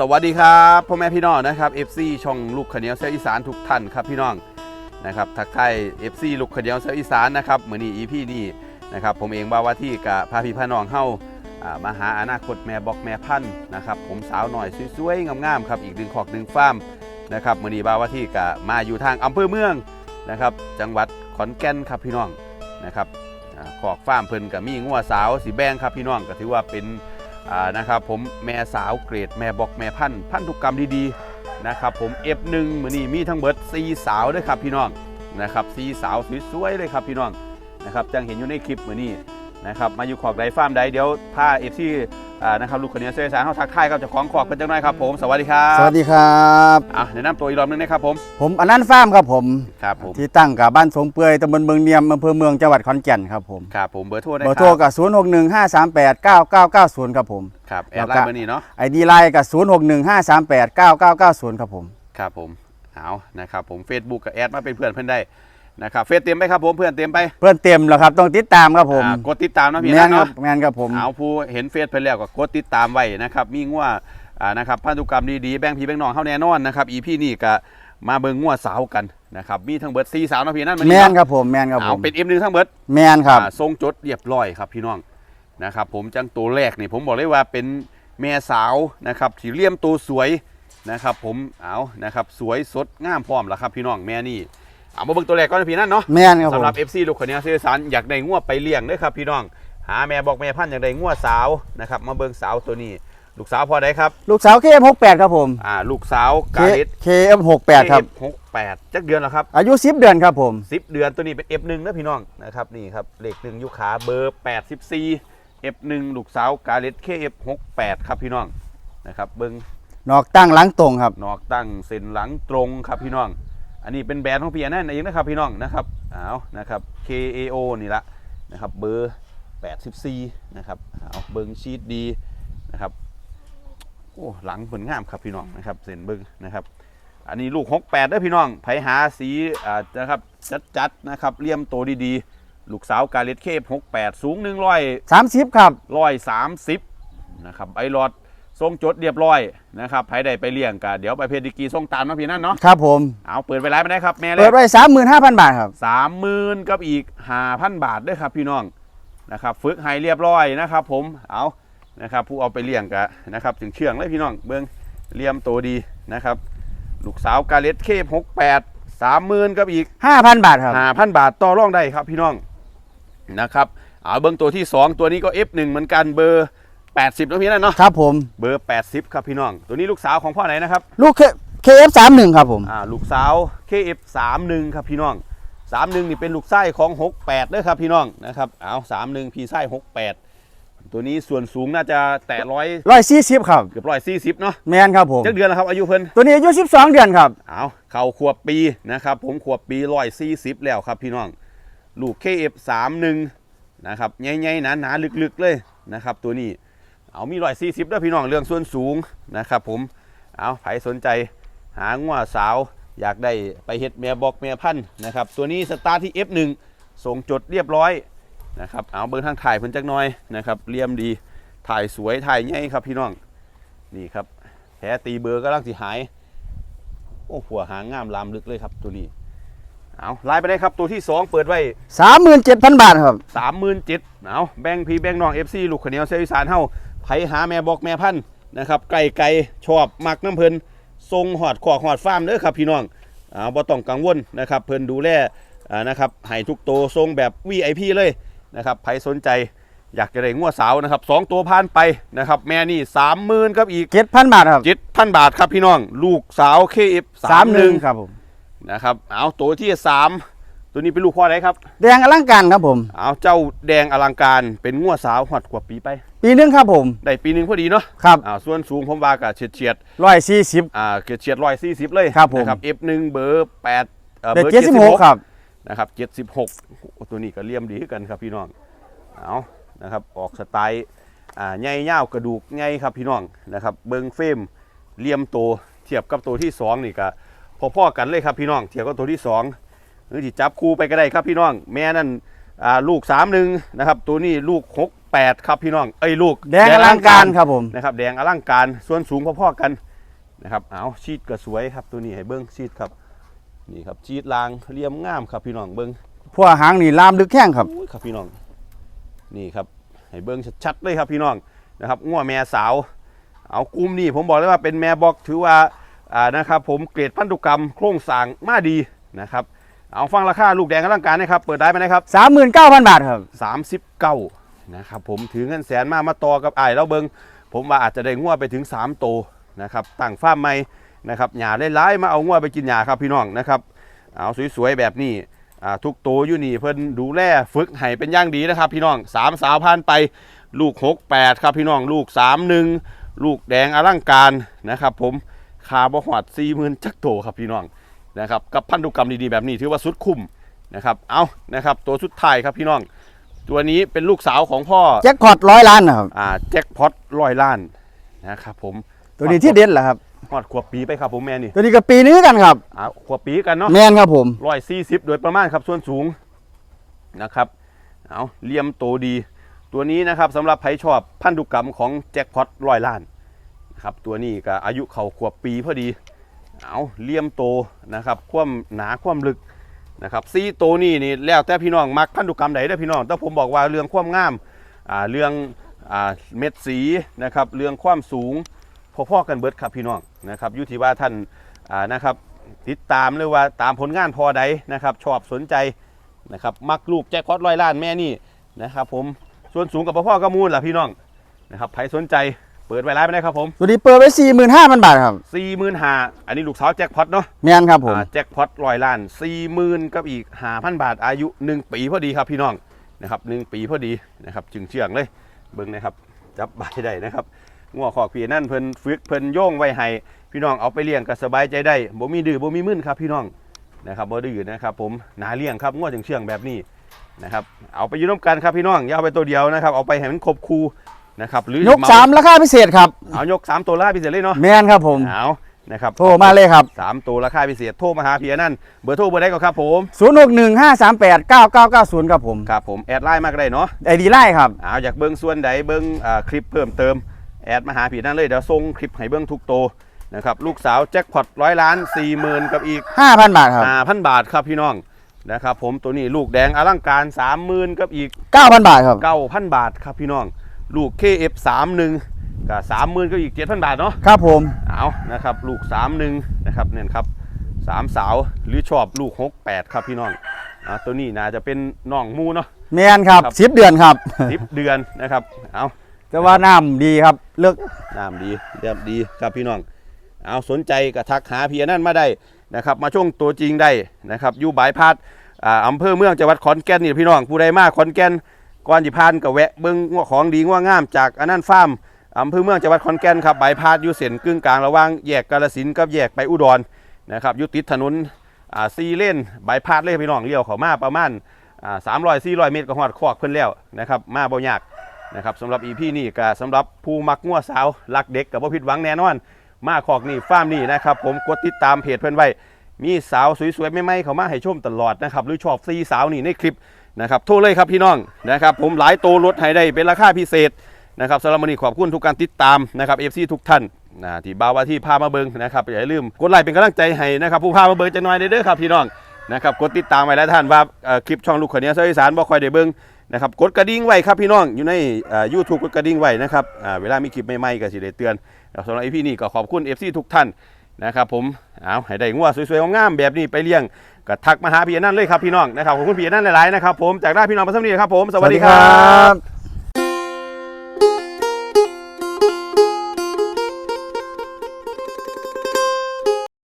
สวัสดีครับพ่อแม่พี่น้องนะครับ FC ช่องลูกขเนียวเซลอีสานทุกท่านครับพี่น้องนะครับทักทาย FC ลูกขเนียวเซลอีสานนะครับเหมือนนี้ EP นี้นะครับผมเองบ่าวว่าที่กับพาพี่พาน้องเฮาอ่ามาหาอนาคตแม่บอกแม่พันธุ์นะครับผมสาวหน่อยสวยๆงามๆครับอีกหนึ่งขอกหนึ่งฟ้ามนะครับเหมือนนี้บ่าวว่าที่กับมาอยู่ทางอำเภอเมืองนะครับจังหวัดขอนแก่นครับพี่น้องนะครับขอกฟ้ามเพิ่นกับมีงัวสาวสีแบงครับพี่น้องก็ถือว่าเป็น นะครับผมแม่สาวเกรดแม่บอกแม่พันธุ์พันธุกรรมดีๆนะครับผม F1 มือนี้มีทั้งเบิร์ด4สาวด้วยครับพี่น้องนะครับ4สาวสวยๆเลยครับพี่น้องนะครับจังเห็นอยู่ในคลิปมือนี้นะครับมาอยู่ขอกไดฟาร์มใดเดี๋ยวถ้าเอฟซี อ่านะครับลูกคนนี้เซสารเขาทักทายครับเจะของขอกเป็นจังหน่อยครับผมสวัสดีครับสวัสดีครับ อะแนะนำตัวอีกรอบนึงนะครับผมผมอนันต์ฟาร์มครับผม ครับผมที่ตั้งกับบ้านสงเปื่อยตำบลเมืองเนียมอำเภอเมืองจังหวัดขอนแก่นครับผมครับผมเบอร์โทรนะเบอคร์โทรรับกับ 0 6 1 5 3 8 9 9 9 0 ครับผมครับแอแล้ดวไลก็น์เบอร์นี้เนาะไอดีไลน์กับ 0 6 1 5 3 8 9 9 9 0 ครับผม ครับผมเอานะครับผม Facebook กับแอดมาเป็นเพื่อนเพื่อนได้ นะครับเฟซเต็มไปครับผมเพื่อนเต็มไปเพื่อนเต็มแล้วครับต้องติดตามครับผมอ่ากดติดตามนะพี่แมนะนครัเนาะบแมนครับผมเอาผู้เห็นเฟซไปแล้วก็กดติดตามไว้นะครับมีงัวอ่านะครับพันธุกรรมดีๆแบ่งพี่แบ่งน้องเข้าแน่นอนนะครับอีพี่นี่ก็มาเบิ่งงัวสาวกันนะครับมีทั้งเบิด4สาวนะพี่นั่นแมนครับผมแมนครับผเอามเป็น M1 ทั้งเบิดแมนครับอ่าทรงจดเรียบร้อยครับพี่น้องนะครับผมจังตัวแรกนี่ผมบอกเลยว่าเป็นแม่สาวนะครับที่เลี่ยมตัวสวยนะครับผมเอานะครับสวยสดงามพร้อมแล้วครับพี่น้องแม่นี่ เอามาเบิ่งตัวแรกก่อนนะพี่นั่นเนาะแมนครับผมสำหรับ FC ลูกคนนี้เซสารอยากได้งัวไปเลี้ยงเด้อครับพี่น้อง หาแม่บอกแม่พันธุ์อยากได้งัวสาวนะครับมาเบิ่งสาวตัวนี้ ลูกสาวพอได้ครับลูกสาว KF68 ครับผม อ่าลูกสาวกาลิส KF68 ครับ หกแปดจักเดือนแล้วครับอายุ 10 เดือนครับผม สิบเดือนตัวนี้เป็น F1 นะพี่น้องนะครับนี่ครับเลขหนึ่งยุขาเบอร์84 F1 ลูกสาวกาลิส KF68 ครับพี่น้องนะครับเบิ่งนอกตั้งหลังตรงครับ นอกตั้งเส้นหลังตรงครับพี่น้อง อันนี้เป็นแบรนด์ของพี่อันนั่นเองนะครับพี่น้องนะครับเอานะครับ KAO นี่ละนะครับเบอร์ 84 นะครับเอาเบิงชีตดีนะครับโอ้หลังผลงามครับพี่น้องนะครับเส้นเบิงนะครับ อันนี้ลูก 68เด้อพี่น้องไผหาสีอ่านะครับจัดๆนะครับเลี่ยมโตวดีๆ ลูกสาวกาเลตเคฟ68 สูง100 30 ครับร้อยสามสิบนะครับไอรอด ทรงจดเรียบร้อยนะครับใครได้ไปเลี้ยงกันเดี๋ยวไปเพดิกรีส่งตามเนาะพี่นั่นเนาะครับผมเอาเปิดไปไลฟ์ไปได้ครับแม่เลเปิยดไว้35,000บาทครับสามหมื่นกับอีกห้าพันบาทด้วยครับพี่น้องนะครับฝึกให้เรียบร้อยนะครับ ผมเอานะครับผู้เอาไปเลี้ยงกันนะครับถึงเชื่องเลยพี่น้องเบิ้งเลี่ยมโตดีนะครับ ลูกสาวกาเลตเคฟหกแปดสามหมื่นกับอีก5,000บาทครับห้าพันบาทต่อรองได้ครับพี่น้องนะครับเอาเบิ้งตัวที่2ตัวนี้ก็ F1 เหมือนกันเบอร์ 80นะพี่นั่นเนาะครับผม เบอร์ 80 ครับพี่น้อง ตัวนี้ลูกสาวของพ่อไหนนะครับ ลูก KF31 ครับผมอ่าลูกสาว KF31 ครับพี่น้อง 31 นี่เป็นลูกไส้ของ 68เด้อครับพี่น้องนะครับเอา31พี่ไส้68 ตัวนี้ส่วนสูงน่าจะแตะร้อย140ครับเกือบร้อยสี่สิบเนาะแมนครับผมจักเดือนแล้วครับอายุเพิ่นตัวนี้อายุ12เดือนครับเอาเข่าขวบปีนะครับผมขวบปีร้อยสี่สิบแล้วครับพี่น้อง ลูก KF31 นะครับใหญ่ๆหนาๆลึกๆเลยนะครับ ตัวนี้ เอามีร้อยสี่สิบด้วยพี่น้องเรื่องส่วนสูงนะครับผมเอาใครสนใจหางัวสาวอยากได้ไปเฮ็ดแม่บอกแม่พันธุ์นะครับตัวนี้สตาร์ทที่ F1 ส่งจดเรียบร้อยนะครับเอาเบอร์ทางถ่ายเพิ่นจักหน่อยนะครับเรียมดีถ่ายสวยถ่ายใหญ่ครับพี่น้องนี่ครับแผลตีเบอร์ก็ลังสิหาย โอ้หัวหางงามลามลึกเลยครับตัวนี้เอาไล่ไปได้ครับตัวที่ 2 เปิดไว้37,000บาทครับ37,000เอาแบ่งพี่แบ่งน้อง FC ลูกขาวเหนียวเซลอีสานเฮา ไผหาแม่บอกแม่พันธุ์นะครับไก่ไก่ชอบมักน้ำเพลินทรงหอดขอกหอดฟาร์มเด้อครับพี่น้องเอาบ่ต้องกังวลนะครับเพิ่นดูแลอ่านะครับให้ทุกตัวทรงแบบ VIP เลยนะครับไผสนใจอยากจะได้งัวสาวนะครับสองตัวผ่านไปนะครับแม่นี่30,000ครับอีก7,000บาทครับ7,000บาทครับพี่น้อง ลูกสาว KF 31ครับผมนะครับเอาตัวที่3 ตัวนี้เป็นลูกพ่อไหนครับ แดงอลังการครับผม เอาเจ้าแดงอลังการเป็นงัวสาวหอดกว่าปีไป ปีหนึงครับผม ได้ปีหนึ่งพอดีเนาะครับอ่าส่วนสูงผมว่ากับเฉียดเฉียด140ๆอ่าเฉียดเฉียดร้อยสี่สิบเลยครับผมนะครับ F1 เบอร์แปดเอ่อเด็เบกอร์76ครับนะครับเจ็ดสิบหกตัวนี้ก็เลี่ยมดีคือกันครับพี่น้องเอานะครับออกสไตล์อ่าใหญ่ยาวกระดูกใหญ่ครับพี่น้องนะครับเบิงเฟรมเลี่ยมโตวเทียบกับตัวที่สองนี่ก็พอๆกันเลยครับพี่น้องเทียบกับตัวที่สอง หรือที่จับคู่ไปก็ได้ครับพี่น้อง แม่นั่นอ่าลูกสามหนึ่งนะครับ ตัวนี้ลูกหกแปดครับพี่น้องเอ้ยลูกแดงอลังการครับผมนะครับแดงอลังการส่วนสูงพอๆกันนะครับเอาชีดก็สวยครับตัวนี้ให้เบิ้งชีดครับนี่ครับชีดลางเรียมงามครับพี่น้องเบิ้งพวกหางนี่ลามลึกแข้งครับอุ้ยครับพี่น้องนี่ครับให้เบิ้งชัดๆเลยครับพี่น้องนะครับง้วแม่สาว เอากลุ่มนี่ผมบอกเลยว่าเป็นแม่บอกถือว่าอ่านะครับผมเกรดพันธุกรรมโครงสร้างมาดีนะครับ เอาฟังราคาลูกแดงกำลังการนะครับ เปิดได้ไหมนะครับ39,000บาทครับ39นะครับผมถือเงินแสนมามาต่อกับไอ้ายแล้วเบิงผมว่าอาจจะได้งัวไปถึง3โตวนะครับตั้งฟาร์มใหม่นะครับหญ้าไล่ๆมาเอางัวไปกินหญ้าครับพี่น้องนะครับเอาสวยๆแบบนี้อ่าทุกโตวอยู่นี่เพิ่นดูแลฝึกให้เป็นอย่างดีนะครับพี่น้องสามสาวพันไปลูก 68 ครับพี่น้องลูก 31 ลูกแดงอลังการนะครับผมคาบ่หอด40,000จักโตครับพี่น้อง นะครับกับพันธุกรรมดีๆแบบนี้ถือว่าสุดคุ้มนะครับเอานะครับตัวสุดท้ายครับพี่น้อง ตัวนี้เป็นลูกสาวของพ่อแจ็คพอตร้อยล้านนะครับอ่าแจ็คพอตร้อยล้านนะครับผมตัวนี้ที่เด็ดแหละครับฮอดขวบปีไปครับผมแม่นี่ตัวนี้ก็ปีนี้กันครับอ่าขวบปีกันเนาะแม่นครับผมร้อยสี่สิบโดยประมาณครับส่วนสูงนะครับเอาเลี่ยมโตดี ตัวนี้นะครับสำหรับใครชอบพันธุกรรมของแจ็คพอตร้อยล้านนะครับตัวนี้ก็อายุเขาขวบปีพอดี เอาเลี่ยมโตนะครับความหนาความลึกนะครับซีโตนี่นี่แล้วแต่พี่น้องมักพันธุกรรมใดได้พี่น้องแต่ผมบอกว่าเรื่องความงามอ่าเรื่องอ่าเม็ดสีนะครับเรื่องความสูงพอๆกันเบิดครับพี่น้องนะครับอยู่ที่ว่าท่านอ่านะครับติดตามหรือว่าตามผลงานพอใดนะครับชอบสนใจนะครับมักลูกแจ็คพอตร้อยล้านแม่นี่นะครับผมส่วนสูงกับพ่อๆก็มูลล่ะพี่น้องนะครับใครสนใจ เปิดไว้ร้านไปได้ครับผมตัวนี้เปิดไว้45,000บาทครับสี่หมื่นห้าอันนี้ลูกสาวแจ็คพอตเนาะแม่นครับผมอ่าแจ็คพอตร้อยล้านสี่หมื่นกับอีกห้าพันบาทอายุหนึ่งปีพอดีครับพี่น้องนะครับหนึ่งปีพอดีนะครับจึงเชื่องเลยเบิ้งนะครับจับใบได้นะครับงัวขอกพี่นั่นเพิ่นฝึกเพิ่นโย่งไว้ให้พี่น้องเอาไปเลี้ยงก็สบายใจได้บ่มีดื้อบ่มีมึนครับพี่น้องนะครับบ่ดื้อนะครับผมหนาเลี้ยงครับงวดถึงเชื่องแบบนี้นะครับเอาไปอยืนน้ำกันครับพี่น้องอย่าเอาไปตัวเดียวนะครับเอาไปให้มันครบคู นะครับหรือยกสามราคาพิเศษครับเอายกสามตัวล่าพิเศษเลยเนาะแม่นครับผมเอานะครับโทรมาเลยครับสามตัวราคาพิเศษโทรมาหาพี่อนั่นเบอร์โทรเบอร์ได้ก็ครับผม0615389990ครับผมครับผมแอดไลน์มาก็ได้เนาะไอดีไล่ครับเอาอยากเบิ้งส่วนใดเบิ้งอ่าคลิปเพิ่มเติมแอดมาหาพี่อนั่นเลยเดี๋ยวส่งคลิปให้เบิ้งทุกตัวนะครับลูกสาวแจ็คพอตร้อยล้านสี่หมื่นกับอีก5,000บาทครับห้าพันบาทครับพี่น้องนะครับผมตัวนี้ลูกแดงอลังการสามหมื่นกับอีก9,000บาทครับเก้าพันบาทครับพี่น้อง ลูก KF 3 1 ก็สามหมื่นก็อีกเจ็ดพันบาทเนาะครับผมเอานะครับลูก3 1นะครับเนี่ยครับสามสาวหรือชอบลูก6 8ครับพี่น้องอ่าตัวนี้น่าจะเป็นน้องมูเนาะ แม่นครับครับ สิบเดือนครับ สิบเดือนนะครับเอา แต่ว่าน้ำดีครับเลือกน้ำดีเรียบดีครับพี่น้อง เอาสนใจก็ทักหาพี่อนั่นมาได้นะครับ มาช่วงตัวจริงได้นะครับอยู่บายพาดอ่าอำเภอเมืองจังหวัดขอนแก่นนี่พี่น้องผู้ใดมาขอนแก่น ก่อนจิพานก็แวะเบิ้งว่าของดีว่างามจากอันนั้นฟาร์มอำเภอเมืองจังหวัดขอนแก่นครับใบพาดอยู่เส้นกึ่งกลางระหว่างแยกกาฬสินกับแยกไปอุดรนะครับอยู่ติดถนนอ่าซีเลนใบพาดเลยพี่น้องเลี้ยวเข้ามาประมาณอ่าสามร้อยสี่ร้อยเมตรก็ฮอดคอกเพิ่นแล้วนะครับมาบ่ยากนะครับสำหรับอีพี่นี่ก็สำหรับผู้มักงัวสาวรักเด็กกับบ่ผิดหวังแน่นอน มาขอกนี่ฟาร์มนี่นะครับผมกดติดตามเพจเพื่อนไว้มีสาวสวยๆใหม่ๆเขามาให้ชมตลอดนะครับหรือชอบซีสาวนี่ในคลิป นะครับโทรเลยครับพี่น้องนะครับผมหลายโตวลดให้ได้เป็นราคาพิเศษนะครับสำหรับวันนี้ขอบคุณทุกการติดตามนะครับเอฟซีทุกท่านนะที่บ่าวว่าที่พามาเบิงนะครับอย่าลืมกดไลค์เป็นกำลังใจให้นะครับผู้พามาเบิงจะน้อยเด้อครับพี่น้องนะครับกดติดตามไว้แล้วท่านว่าคลิปช่องลูกขเนี้ยเสยอีสานบ่คอยได้เบิงนะครับกดกระดิ่งไว้ครับพี่น้องอยู่ในยูทูบกดกระดิ่งไว้นะครับเวลามีคลิปใหม่ๆก็สิได้เตือนสำหรับอีพีนี้ก็ขอบคุณ FC ทุกท่านนะครับผมเอาให้ได้งัวสวยๆงามๆแบบนี้ไปเลี้ยง ก็ทักมาหาพี่อนั่นเลยครับพี่น้องนะครับขอบคุณพี่อนั่นหลายๆนะครับผมจากหน้าพี่น้องประสมนีครับผมสวัสดีครับ